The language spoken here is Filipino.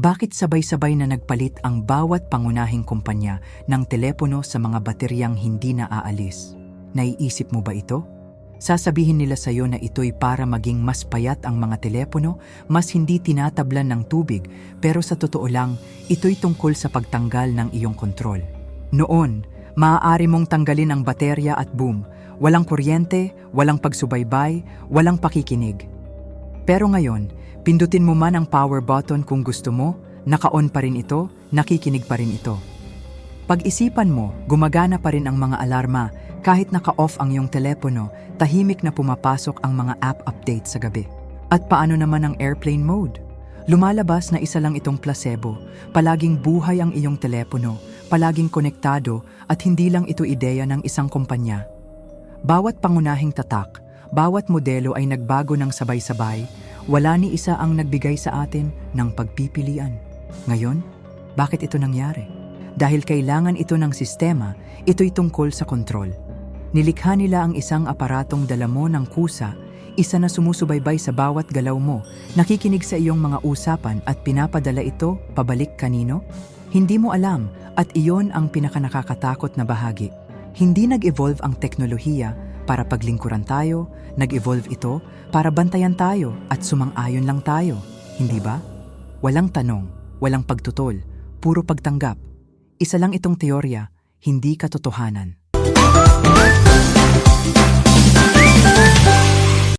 Bakit sabay-sabay na nagpalit ang bawat pangunahing kumpanya ng telepono sa mga bateryang hindi na aalis? Naiisip mo ba ito? Sasabihin nila sa iyo na ito'y para maging mas payat ang mga telepono, mas hindi tinatablan ng tubig, pero sa totoo lang, ito'y tungkol sa pagtanggal ng iyong kontrol. Noon, maaari mong tanggalin ang baterya at boom, walang kuryente, walang pagsubaybay, walang pakikinig. Pero ngayon, pindutin mo man ang power button kung gusto mo, naka-on pa rin ito, nakikinig pa rin ito. Pag-isipan mo, gumagana pa rin ang mga alarma kahit naka-off ang iyong telepono, tahimik na pumapasok ang mga app update sa gabi. At paano naman ang airplane mode? Lumalabas na isa lang itong placebo, palaging buhay ang iyong telepono, palaging konektado at hindi lang ito ideya ng isang kumpanya. Bawat pangunahing tatak, bawat modelo ay nagbago ng sabay-sabay, wala ni isa ang nagbigay sa atin ng pagpipilian. Ngayon, bakit ito nangyari? Dahil kailangan ito ng sistema, ito'y tungkol sa kontrol. Nilikha nila ang isang aparatong dala mo ng kusa, isa na sumusubaybay sa bawat galaw mo, nakikinig sa iyong mga usapan at pinapadala ito pabalik kanino? Hindi mo alam at iyon ang pinakanakakatakot na bahagi. Hindi nag-evolve ang teknolohiya para paglingkuran tayo, nag-evolve ito para bantayan tayo at sumang-ayon lang tayo. Hindi ba? Walang tanong, walang pagtutol, puro pagtanggap. Isa lang itong teorya, hindi katotohanan.